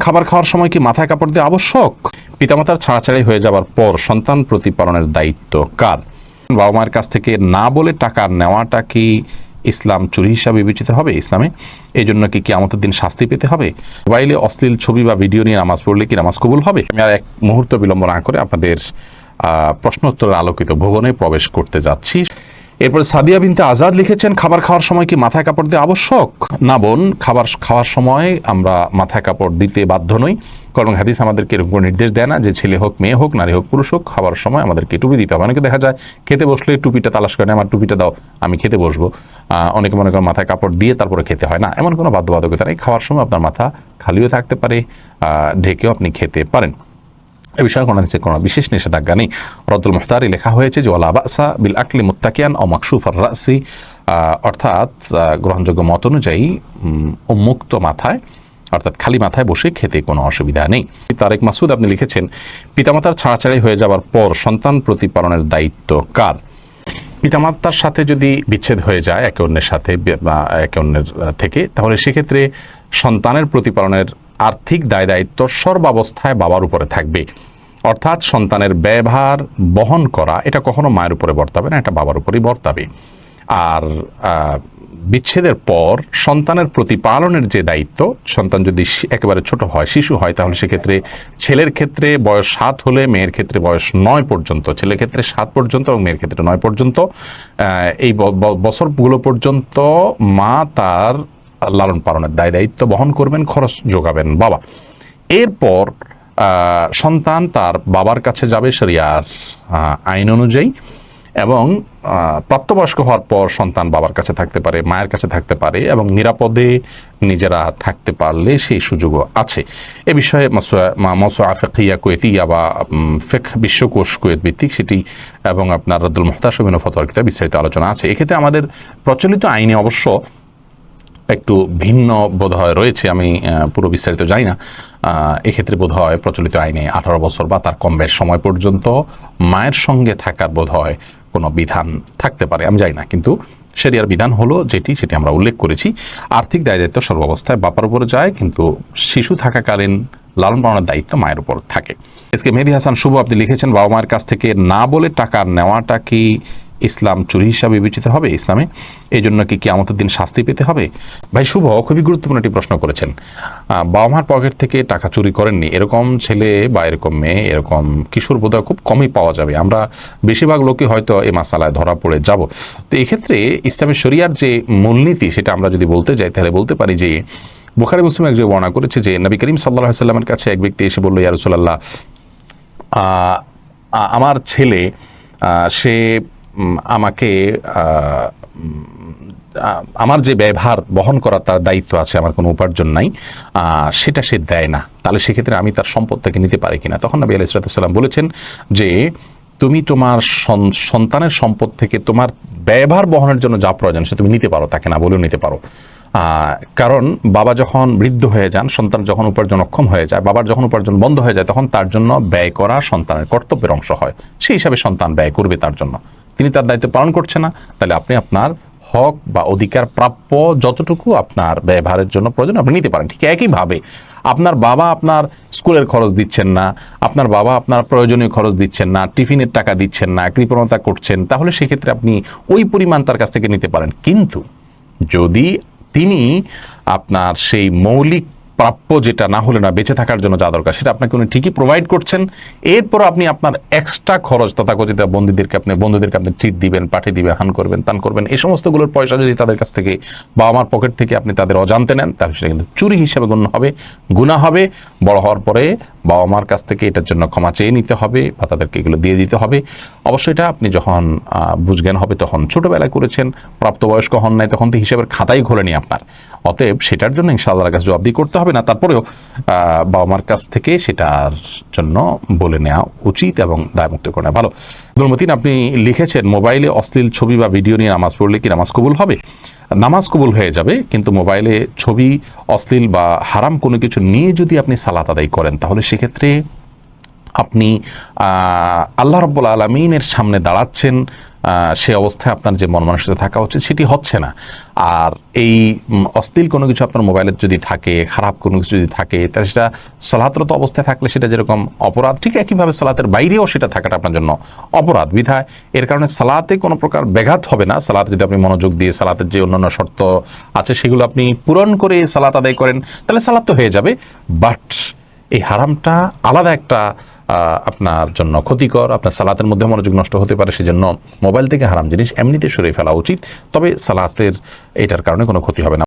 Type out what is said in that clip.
খাবার খাওয়ার সময় কি মাথায় কাপড় দেওয়া আবশ্যক? পিতামাতার ছাড়াছাড়ি হয়ে যাওয়ার পর সন্তান প্রতিপালনের দায়িত্ব কার? বাবা মায়ের কাছ থেকে না বলে টাকা নেওয়াটা কি ইসলাম চুরি হিসাবে বিবেচিত হবে ইসলামে? এই জন্য কি কি আমাদের দিন শাস্তি পেতে হবে? মোবাইলে অশ্লীল ছবি বা ভিডিও নিয়ে নামাজ পড়লে কি নামাজ কবুল হবে? আমি আর এক মুহূর্ত বিলম্ব না করে আপনাদের প্রশ্নোত্তরের আলোকিত ভবনে প্রবেশ করতে যাচ্ছি। এরপরে সাদিয়া বিনতে আজাদ লিখেছেন, খাবার খাওয়ার সময় কি মাথায় কাপড় দেওয়া আবশ্যক? না বোন, খাবার খাওয়ার সময় আমরা মাথায় কাপড় দিতে বাধ্য নই। কারণ হাদিস আমাদেরকে এরকম নির্দেশ দেয় না যে ছেলে হোক, মেয়ে হোক, নারী হোক, পুরুষ হোক, খাবার সময় আমাদেরকে টুপি দিতে হবে। অনেকে দেখা যায়, খেতে বসলে টুপিটা তালাশ করে, আমার টুপিটা দাও, আমি খেতে বসবো। অনেকে মনে করেন মাথায় কাপড় দিয়ে তারপরে খেতে হয় না। এমন কোনো বাধ্যবাধকতা নেই। খাওয়ার সময় আপনার মাথা খালিও থাকতে পারে ঢেকেও আপনি খেতে পারেন। এ বিষয়ে কোনো হাদিসে কোনো বিশেষ নিষেধাজ্ঞা নেই। রদ্দুল মুখতারি লেখা হয়েছে যে, ওয়ালা বাসা বিল আকলি মুত্তাকিয়ান ও মাকসুফ আর রাসি অর্থাৎ গ্রহণযোগ্য মত অনুযায়ী উন্মুক্ত মাথায়, অর্থাৎ খালি মাথায় বসে খেতে কোনো অসুবিধা নেই। তারেক মাসুদ আপনি লিখেছেন, পিতামাতার ছাড়াছাড়াই হয়ে যাওয়ার পর সন্তান প্রতিপালনের দায়িত্ব কার? পিতামাতার সাথে যদি বিচ্ছেদ হয়ে যায় একে অন্যের সাথে, বা একে অন্যের থেকে, তাহলে সেক্ষেত্রে সন্তানের প্রতিপালনের আর্থিক দায় দায়িত্ব সর্বাবস্থায় বাবার উপরে থাকবে। অর্থাৎ সন্তানের ব্যয়ভার বহন করা, এটা কখনো মায়ের উপরে বর্তাবে না, এটা বাবার উপরেই বর্তাবে। আর বিচ্ছেদের পর সন্তানের প্রতিপালনের যে দায়িত্ব, সন্তান যদি একেবারে ছোট হয়, শিশু হয়, তাহলে সেক্ষেত্রে ছেলের ক্ষেত্রে বয়স সাত হলে, মেয়ের ক্ষেত্রে বয়স নয় পর্যন্ত, ছেলের ক্ষেত্রে সাত পর্যন্ত এবং মেয়ের ক্ষেত্রে নয় পর্যন্ত এই বছরগুলো পর্যন্ত মা তার লালন পালনের দায় দায়িত্ব বহন করবেন, খরচ যোগাবেন বাবা। এরপর সন্তান তার বাবার কাছে যাবে শরিয়ার আইন অনুযায়ী এবং প্রাপ্তবয়স্ক হওয়ার পর সন্তান বাবার কাছে থাকতে পারে, মায়ের কাছে থাকতে পারে এবং নিরাপদে নিজেরা থাকতে পারলে সেই সুযোগও আছে। এ বিষয়ে মসা ফেকিয়া কুয়েতিয়া বা ফেক বিশ্বকোষ কুয়েত ভিত্তিক সেটি এবং আপনার রদ্দুল মোহতাসবিন ফতোয়ার কিতাব বিস্তারিত আলোচনা আছে। এক্ষেত্রে আমাদের প্রচলিত আইনে অবশ্য একটু ভিন্ন বোধ হয় রয়েছে, আমি পুরো বিস্তারিত জানি না। এক্ষেত্রে বোধ হয় প্রচলিত আইনে আঠারো বছর বা তার কম বেশ সময় পর্যন্ত মায়ের সঙ্গে থাকার বোধ হয় কোনো বিধান থাকতে পারে, আমি জানি না। কিন্তু সেরিয়ার বিধান হলো যেটি, সেটি আমরা উল্লেখ করেছি। আর্থিক দায় দায়িত্ব সর্বাবস্থায় বাপার উপরে যায়, কিন্তু শিশু থাকাকালীন লালন পালনের দায়িত্ব মায়ের উপর থাকে। এসকে মেহেদি হাসান, শুভ আপনি লিখেছেন, বাবা মায়ের কাছ থেকে না বলে টাকা নেওয়াটা কি ইসলাম চুরি হিসাবে বিবেচিত হবে ইসলামে। এই জন্য কি কিয়ামতের দিন শাস্তি পেতে হবে? ভাই শুভ, খুবই গুরুত্বপূর্ণ একটি প্রশ্ন করেছেন। বাবা মার পকেট থেকে টাকা চুরি করেননি। এরকম ছেলে বা এরকম মেয়ে, এরকম কিশোর বোধহয় খুব কমই পাওয়া যাবে। আমরা বেশিরভাগ লোকই হয়তো এই মাসালায় ধরা পড়ে যাব। তো এক্ষেত্রে ইসলামের শরিয়ার যে মূলনীতি, সেটা আমরা যদি বলতে যাই, তাহলে বলতে পারি যে, বুখারি মুসলিম একজন বর্ণনা করেছে যে, নবী করিম সাল্লাহ সাল্লামের কাছে এক ব্যক্তি এসে বলল ইয়ারসোল্লাহ আমার ছেলে সে আমাকে আমার যে ব্যবহার বহন করার তার দায়িত্ব আছে, আমার কোনো উপার্জন নাই সেটা সে দেয় না। তাহলে সেক্ষেত্রে আমি তার সম্পদ থেকে নিতে পারি কিনা? তখন নবী আলাইসালাম বলেছেন যে, তুমি তোমার সন্তানের সম্পদ থেকে তোমার ব্যবহার বহনের জন্য যা প্রয়োজন সে তুমি নিতে পারো, তাকে না বলেও নিতে পারো। কারণ বাবা যখন বৃদ্ধ হয়ে যান, সন্তান যখন উপার্জন অক্ষম হয়ে যায়, বাবার যখন উপার্জন বন্ধ হয়ে যায়, তখন তার জন্য ব্যয় করা সন্তানের কর্তব্যের অংশ হয়। সেই হিসাবে সন্তান ব্যয় করবে তার জন্য। তিনি তার দায়িত্ব পালন করছে না, তাহলে আপনি আপনার হক বা অধিকার প্রাপ্য যতটুকু আপনার ব্যবহারের জন্য প্রয়োজন আপনি নিতে পারেন। ঠিক একইভাবে আপনার বাবা আপনার স্কুলের খরচ দিচ্ছেন না, আপনার বাবা আপনার প্রয়োজনীয় খরচ দিচ্ছেন না, টিফিনের টাকা দিচ্ছেন না, কৃপণতা করছেন, তাহলে সেক্ষেত্রে আপনি ওই পরিমাণ তার কাছ থেকে নিতে পারেন। কিন্তু যদি তিনি আপনার সেই মৌলিক প্রাপ্য যেটা না হলে না বেঁচে থাকার জন্য যা দরকার, সেটা আপনাকে উনি ঠিকই প্রোভাইড করছেন। এরপর আপনি আপনার এক্সট্রা খরচ, তথাকথিত বন্দীদেরকে আপনি, বন্ধুদেরকে আপনি ট্রিট দিবেন পাঠিয়ে দিবেন হান করবেন তান করবেন, এই সমস্তগুলোর পয়সা যদি তাদের কাছ থেকে বা আমার পকেট থেকে আপনি তাদের অজান্তে নেন, তাহলে সেটা কিন্তু চুরি হিসেবে গণ্য হবে গুণা হবে, বড় হওয়ার পরে বাবা মার কাছ থেকে এটার জন্য ক্ষমা চেয়ে নিতে হবে বা তাদেরকে এগুলো দিয়ে দিতে হবে। অবশ্যই এটা আপনি যখন বুঝজ্ঞান হবে তখন ছোটবেলায় করেছেন, প্রাপ্তবয়স্ক হন নাই তখন তো হিসেবের খাতাই খোলেনি আপনার। অতএব সেটার জন্য ইনশাআল্লাহ কাছে জবাবদি করতে হবে না। তারপরেও বাবা মার কাছ থেকে সেটার জন্য বলে নেওয়া উচিত এবং দায়মুক্ত করে নেওয়া ভালো। মতিন, আপনি লিখেছেন, মোবাইলে অশ্লীল ছবি বা ভিডিও নিয়ে নামাজ পড়লে কি নামাজ কবুল হবে? নামাজ কবুল হয়ে যাবে, কিন্তু মোবাইলে ছবি, অশ্লীল বা হারাম কোনো কিছু নিয়ে যদি আপনি সালাত আদায় করেন, তাহলে সেক্ষেত্রে আপনি আল্লাহ রব্বুল আলমিনের সামনে দাঁড়াচ্ছেন সে অবস্থায় আপনার যে মন মানসিকতা থাকা উচিত সেটি হচ্ছে না। আর এই অশ্লীল কোনো কিছু আপনার মোবাইলে যদি থাকে, খারাপ কোনো কিছু যদি থাকে তাহলে সেটা সলাহতরত অবস্থায় থাকলে সেটা যেরকম অপরাধ, ঠিক একইভাবে সালাতের বাইরেও সেটা থাকাটা আপনার জন্য অপরাধ, বিধায়। এর কারণে সালাতে কোনো প্রকার ব্যাঘাত হবে না। সালাতে যদি আপনি মনোযোগ দিয়ে সালাতের যে অন্যান্য শর্ত আছে সেগুলো আপনি পূরণ করে সালাত আদায় করেন, তাহলে সালাত তো হয়ে যাবে। বাট এই হারামটা আলাদা একটা আপনার জন্য ক্ষতিকর। আপনার সালাতের মধ্যে মনোযোগ নষ্ট হতে পারে, সেজন্য মোবাইল থেকে হারাম জিনিস এমনিতে সরিয়ে ফেলা উচিত। তবে সালাতের, এটার কারণে কোনো ক্ষতি হবে না।